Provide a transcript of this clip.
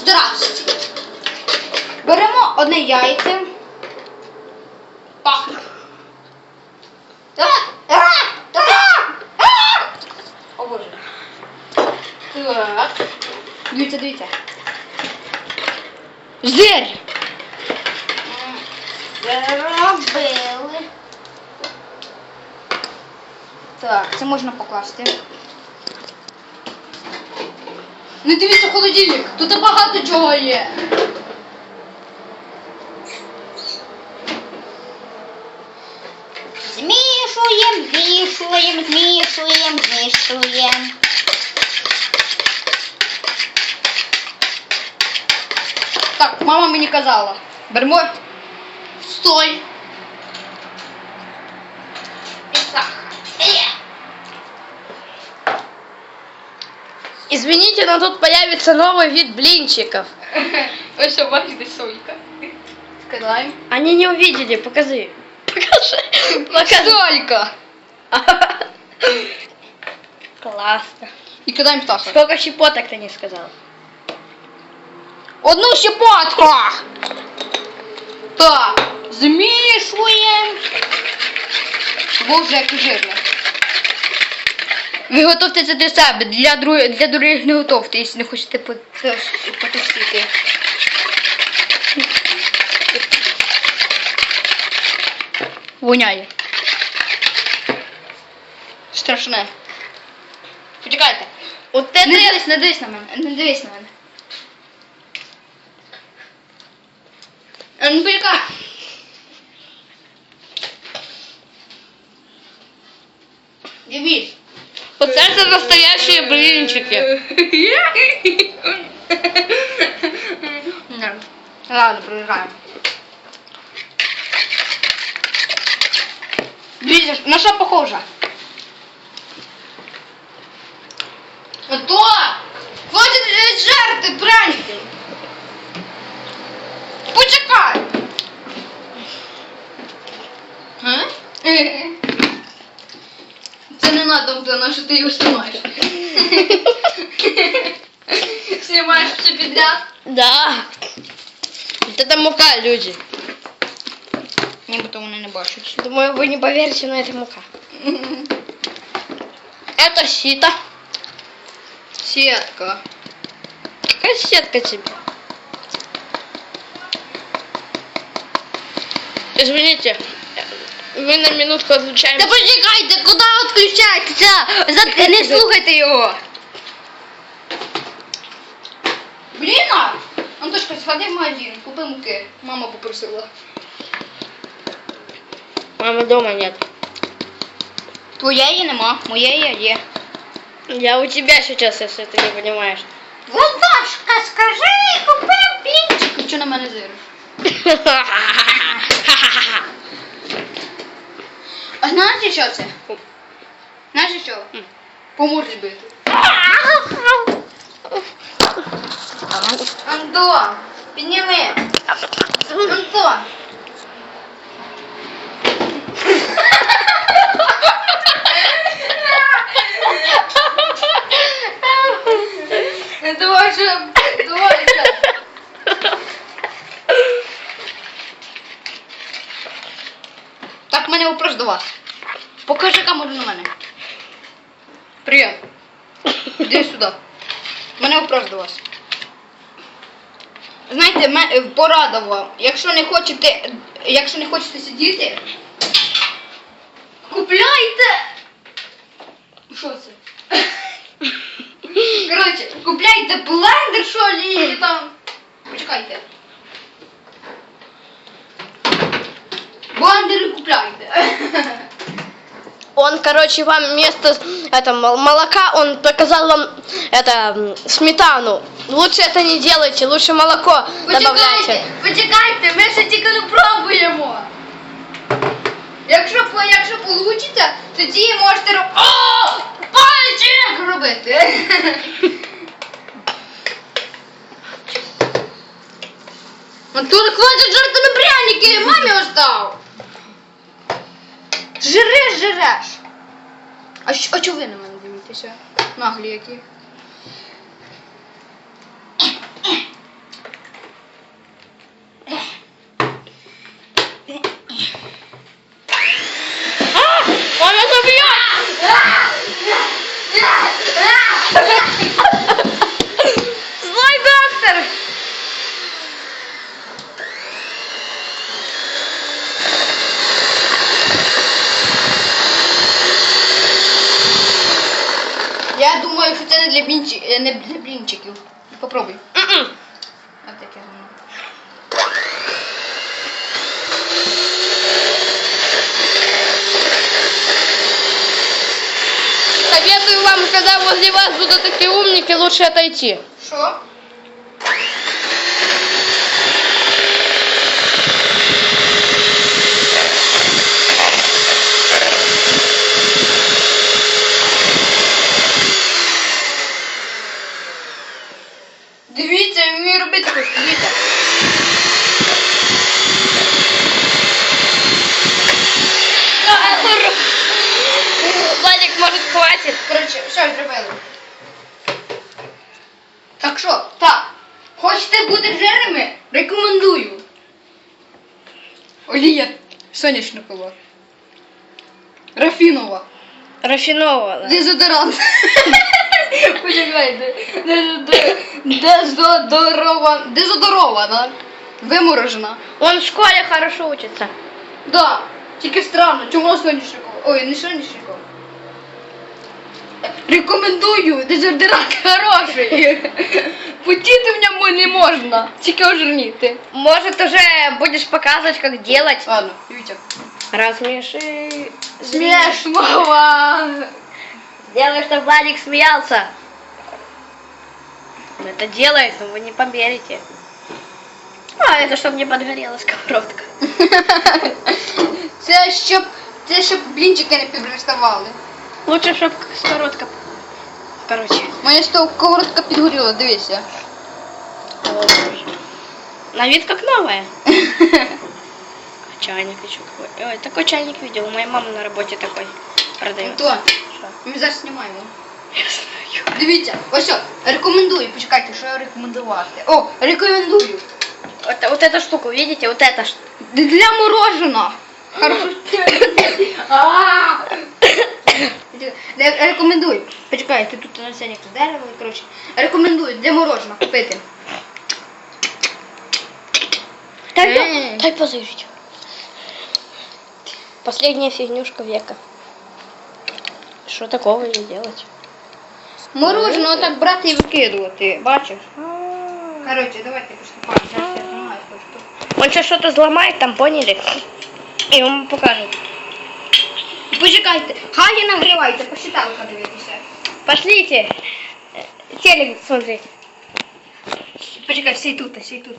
Здрасте. Беремо одне яйце. Пах. О боже. Так. Дивіться, дивіться. Зир. Зробили. Так, це можна покласти. Не дивіться холодильник, тут багато чого є. Змішуємо, змішуємо, змішуємо, змішуємо. Так, мама мені казала. Беремо соль. І сахар. Извините, но тут появится новый вид блинчиков. Ось що бачите солька. Скидаємо. Они не увидели, покажи. Покажи. Покажи. Солька. Классно. І кидаємо сахар. Сколько щепоток ты не сказал? Одну щепотку. Так, змішуємо. Боже, як жирно. Ви готовте це для себе, для, друг... для других не готовте, якщо не хочете потовстіти. Воняє. Страшне. Почекайте. Вот Не это... дивись, не дивись на мене. Не дивись на мене. А, Ну, почекай. Дивись. Вот это настоящие блинчики. Не. Ладно, проїжджаємо. Дивіться, на що похоже? Ото! Хватить е, жерти пряники! Почекай! А? Це не надо, Антона, що ти його знімаєш. Знімаєш все підряд. Да. Вот это мука, люди. Нібито вони не бачать. Думаю, вы не поверите, но это мука. Это сито. Сітка. Какая сетка тебе? Извините, мы на минутку отлучаем. Та почекайте, куди відключаєтеся? За- Не слухайте його. Блін, а! Антошка, сходи в магазин, купи муки. Мама попросила. Мамы дома нет. Твоєї нема, моєї є. Я у тебя сейчас, если ты не понимаешь. Антошка, скажи, купив блінчик. Ти чого на мене зириш? А знаєте що це? Знаєш що? М. По морді бити. Антон, підніми. Антон. Давай же, давай же. Так, в мене вопрос до вас. Покажи камеру на мене. Привіт. Іди сюди. У мене вопрос до вас. Знаєте, ме- порада вам. Якщо не хочете, якщо не хочете сидіти, купляйте. Що це? Коротше, купляйте блендер, що ли, там. Почекайте. Блендери купляйте. Он, короче, вам вместо это, мол- молока, он показал вам это м, сметану. Лучше это не делайте, лучше молоко Почекайте, добавляйте. почекайте, ми ще тільки не пробуємо. Якщо, по- якщо получиться, тоді можете роб... О! Пальчик робити. Антон, хватить жарти на пряники, мамі остав. Жиреш, жиреш. А, а чого ви на мене дивитеся? Наглі які. Попробуй. М-м. Таке воно. Советую вам, когда возле вас будут такие умники, лучше отойти. Що? Коротше, зробили. Так що, так. Хочете бути жирними? Рекомендую. Олія соняшникова. Рафінова. Рафиновала. Дезодорант. Почекайте. Дезодо- Дезодорована. Дезодорована. Виморожена. Он в школе хорошо учится. Да. Тільки странно, чому соняшникова? Ой, не соняшникова. Рекомендую, дезодорант хороший. Потіти в ньому не можна, тільки ожирніти. Может, уже будешь показывать, как делать. Ладно, дивіться. Размеши. Смішного. Сделай, чтобы Владик смеялся. Он это делает, но вы не поверите. А, это чтобы не подгорела сковородка. Це щоб, це щоб блінчики не підриставали. Лучше, чтобы сковородка... Короче. Моя сковородка підгоріла, дивися. На вид как новая. Чайник еще какой. Ой, такой чайник видел. У моей мамы на работе такой продает. Антон, Что? ми зараз знімаємо. Я знаю. Дивіться, ось що, рекомендую. Почекайте, що рекомендувати. О, рекомендую. Вот, вот эту штуку, видите? Вот это ш- Для мороженого. Хорошо. А! Ре- Рекомендую. Почекайте, тут на сцені дерево, коротше. Рекомендую для мороженого купити. Дай, позырить. Последняя фигнюшка века. Что такого не делать? Мороженого так брати і викидувати, бачиш? Коротше, давайте я знімаю. Он сейчас что-то взломает, там поняли? И он покажет. Почекайте, хай не нагрівайте, посчиталка дивитися. Пошлите. Телек смотреть. Почекай, всі тут, всі тут.